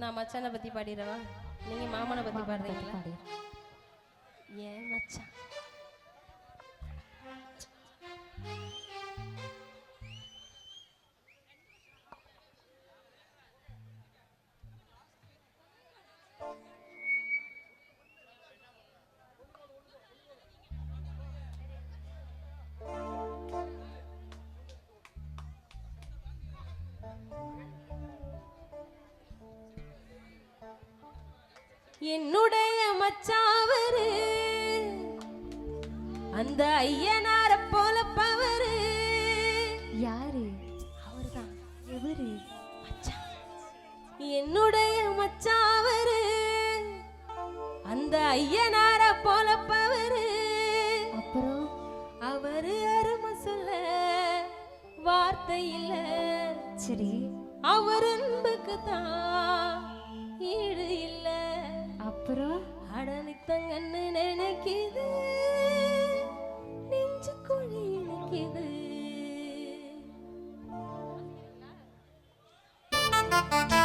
நான் மச்சானை பற்றி பாடிடவா? நீங்கள் மாமனை பற்றி பாடுறீங்களா? ஏன் மச்சான்? Thank you. என்னுடைய மச்சாவரு. அந்த ஐயனார போல பவரு யாரு? அவர்தான். எவரு? என்னுடைய மச்சாவரு. அந்த ஐயனார போல பவரு அப்புறம்? அவரு அருமை சொல்ல வார்த்தை இல்ல. சரி. அவர் அன்புக்கு தான் ஈடு இல்லை. அப்புறம் அடனித்தங்கன்னு நினைக்கிது நெஞ்சு குழி இணைக்குது Thank you.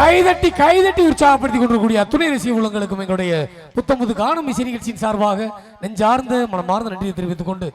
கைதட்டி கைதட்டி உற்சாகப்படுத்தி கொண்டிருக்கூடிய துணை ரசிக உள்ளங்களுக்கும் எங்களுடைய புத்தமுது காணும் இசை நிகழ்ச்சியின் சார்பாக நெஞ்சார்ந்த மனமார்ந்த நன்றியை தெரிவித்துக் கொண்டு